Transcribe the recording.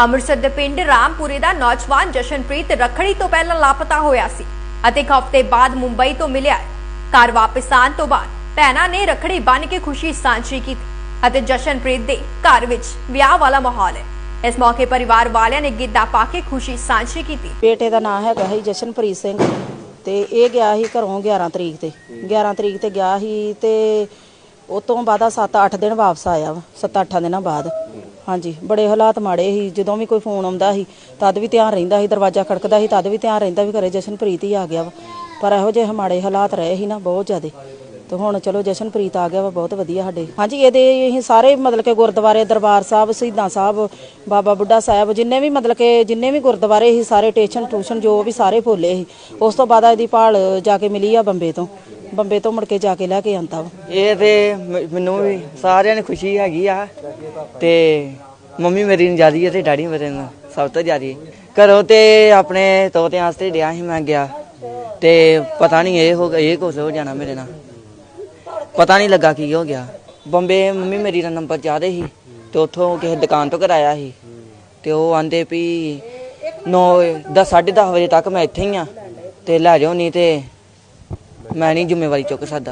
ਅੰਮ੍ਰਿਤਸਰ ਦੇ ਪਿੰਡ ਰਾਮਪੁਰੇ ਦਾ ਨੌਜਵਾਨ ਜਸ਼ਨਪ੍ਰੀਤ ਰਖੜੀ ਤੋਂ ਪਹਿਲਾਂ ਲਾਪਤਾ ਹੋਇਆ ਸੀ ਅਤੇ ਇੱਕ ਹਫ਼ਤੇ ਬਾਅਦ ਮੁੰਬਈ ਤੋਂ ਮਿਲਿਆ ਘਰ ਵਾਪਸ ਆਉਣ ਤੋਂ ਬਾਅਦ ਭੈਣਾਂ ਨੇ ਰਖੜੀ ਬੰਨ ਕੇ ਖੁਸ਼ੀ ਸਾਂਝੀ ਕੀਤੀ ਅਤੇ ਜਸ਼ਨਪ੍ਰੀਤ ਦੇ ਘਰ ਵਿੱਚ ਵਿਆਹ ਵਾਲਾ ਮਾਹੌਲ ਹੈ। ਇਸ ਮੌਕੇ ਪਰਿਵਾਰ ਵਾਲਿਆਂ ਨੇ ਗਿੱਧਾ ਪਾ ਕੇ ਖੁਸ਼ੀ ਸਾਂਝੀ ਕੀਤੀ। ਬੇਟੇ ਦਾ ਨਾਮ ਹੈਗਾ ਸੀ ਜਸ਼ਨਪ੍ਰੀਤ ਸਿੰਘ ਤੇ ਇਹ ਗਿਆ ਸੀ ਘਰੋਂ 11 ਤਰੀਕ ਤੇ। 11 ਤਰੀਕ ਤੇ ਗਿਆ ਸੀ ਤੇ ਉਸ ਤੋਂ ਬਾਅਦ 7-8 ਦਿਨ ਵਾਪਸ ਆਇਆ ਵਾ 7-8 ਦਿਨਾਂ ਬਾਅਦ। ਹਾਂਜੀ, ਬੜੇ ਹਾਲਾਤ ਮਾੜੇ ਸੀ। ਜਦੋਂ ਵੀ ਕੋਈ ਫੋਨ ਆਉਂਦਾ ਸੀ, ਤਦ ਵੀ ਧਿਆਨ ਰਹਿੰਦਾ ਸੀ, ਦਰਵਾਜ਼ਾ ਖੜਕਦਾ ਸੀ, ਤਦ ਵੀ ਧਿਆਨ ਰਹਿੰਦਾ ਵੀ ਘਰੇ ਜਸ਼ਨਪ੍ਰੀਤ ਹੀ ਆ ਗਿਆ ਵਾ। ਪਰ ਇਹੋ ਜਿਹੇ ਮਾੜੇ ਹਾਲਾਤ ਰਹੇ ਸੀ ਨਾ, ਬਹੁਤ ਜ਼ਿਆਦਾ। ਤੇ ਹੁਣ ਚਲੋ ਜਸ਼ਨਪ੍ਰੀਤ ਆ ਗਿਆ ਵਾ, ਬਹੁਤ ਵਧੀਆ ਸਾਡੇ। ਹਾਂਜੀ, ਇਹਦੇ ਅਸੀਂ ਸਾਰੇ ਮਤਲਬ ਕਿ ਗੁਰਦੁਆਰੇ ਦਰਬਾਰ ਸਾਹਿਬ, ਸ਼ਹੀਦਾਂ ਸਾਹਿਬ, ਬਾਬਾ ਬੁੱਢਾ ਸਾਹਿਬ, ਜਿੰਨੇ ਵੀ ਮਤਲਬ ਕਿ ਜਿੰਨੇ ਵੀ ਗੁਰਦੁਆਰੇ ਸੀ, ਸਾਰੇ ਟੇਸ਼ਨ ਟੂਸ਼ਨ ਜੋ ਵੀ ਸਾਰੇ ਫੋਲੇ ਸੀ, ਉਸ ਤੋਂ ਬਾਅਦ ਇਹਦੀ ਭਾਲ ਜਾ ਕੇ ਮਿਲੀ ਆ ਬੰਬੇ ਤੋਂ। ਬੰਬੇ ਤੋਂ ਮੁੜ ਕੇ ਜਾ ਕੇ ਲੈ ਕੇ ਆਂਦਾ ਵਾ। ਇਹ ਤੇ ਮ- ਮੈਨੂੰ ਵੀ ਸਾਰਿਆਂ ਨੂੰ ਖੁਸ਼ੀ ਹੈਗੀ ਆ ਤੇ ਮੰਮੀ ਮੇਰੀ ਨੂੰ ਜਿਆਦੀ ਹੈ ਤੇ ਡੈਡੀ ਮੇਰੇ ਨੂੰ ਸਭ ਤੋਂ ਜਿਆਦੀ। ਘਰੋਂ ਤੇ ਆਪਣੇ ਤੋਤਿਆਂ ਵਾਸਤੇ ਡਿਆ ਸੀ ਮੈਂ ਗਿਆ ਤੇ ਪਤਾ ਨਹੀਂ ਇਹ ਹੋ, ਇਹ ਕੁਝ ਹੋ ਜਾਣਾ ਮੇਰੇ ਨਾਲ। ਪਤਾ ਨਹੀਂ ਲੱਗਾ ਕੀ ਹੋ ਗਿਆ। ਬੰਬੇ ਮੰਮੀ ਮੇਰੀ ਦਾ ਨੰਬਰ ਚਾਹਦੇ ਸੀ ਤੇ ਉੱਥੋਂ ਕਿਸੇ ਦੁਕਾਨ ਤੋਂ ਕਰਾਇਆ ਸੀ ਤੇ ਉਹ ਆਂਦੇ ਵੀ ਨੌ, ਦਸ, ਸਾਢੇ 10:30 ਵਜੇ ਤੱਕ ਮੈਂ ਇੱਥੇ ਹੀ ਆ ਤੇ ਲੈ ਜਾਓ, ਨਹੀਂ ਤੇ ਮੈਂ ਨਹੀਂ ਜ਼ਿੰਮੇਵਾਰੀ ਚੁੱਕ ਸਕਦਾ।